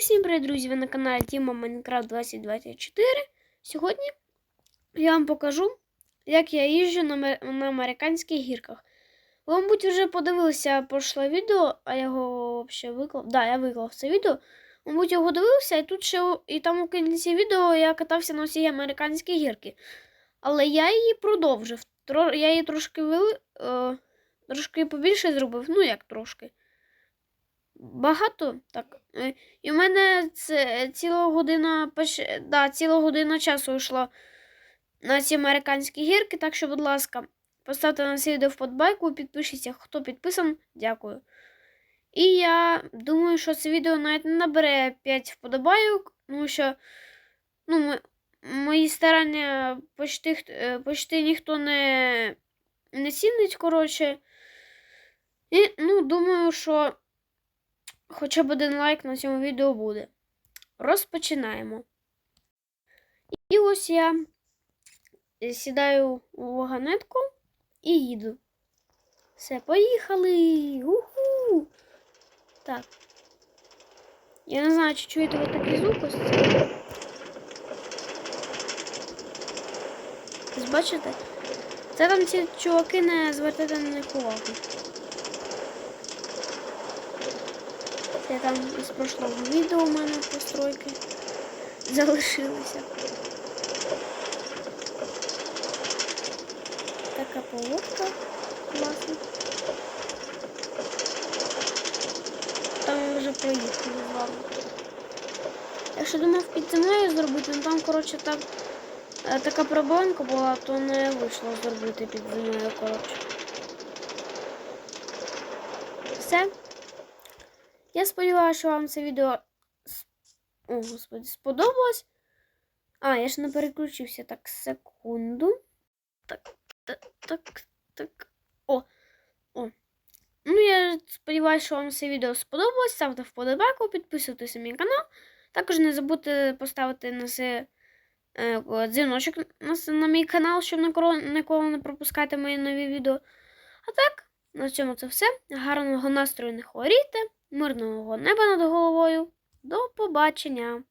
усім привіт, друзі! Ви на каналі Тіма Майнкрафт 2024. Сьогодні я вам покажу, як я їжджу на, американських гірках. Ви, мабуть, вже подивилися прошле відео, а я його взагалі виклав. Да, я виклав це відео. Мабуть, його дивився, і тут ще і там у кінці відео я катався на всі американські гірки. Але я її продовжив. Я її трошки вили... е... трошки побільше зробив. Ну, як трошки. Багато? Так. Е, І в мене це ціла година, да, ціла година часу йшла на ці американські гірки. Так що, будь ласка, поставте на це відео вподобайку, підпишіться, хто підписан, дякую. І я думаю, що це відео навіть не набере 5 вподобайок, тому що ну, ми, мої старання почти, е, почти ніхто не, не цінить, коротше. І ну, думаю, що хоча б один лайк на цьому відео буде. Розпочинаємо. І ось я сідаю у вагонетку і їду. Все, поїхали! Уху! Так. Я не знаю, чи чуєте ви такий звук ось. Бачите? Це там ці чуваки не звертайте на них увагу. Це там із прошлого відео у мене постройки залишилися. Така поводка класна. Там ми вже проїхали з вами. Я ще думав під землею зробити, ну там, коротше, так, е, така проблемка була, то не вийшло зробити під землею, коротше. Все. Я сподіваюся, що вам це відео О, господи, сподобалось. А, я ж не переключився. Так, секунду. Так, так, так, так. О, о. Ну, я сподіваюся, що вам це відео сподобалось. Ставте вподобайку, підписуйтесь на мій канал. Також не забудьте поставити на це е, дзвіночок на, на мій канал, щоб ніколи, не пропускати мої нові відео. А так, на цьому це все. Гарного настрою не хворійте, мирного неба над головою. До побачення!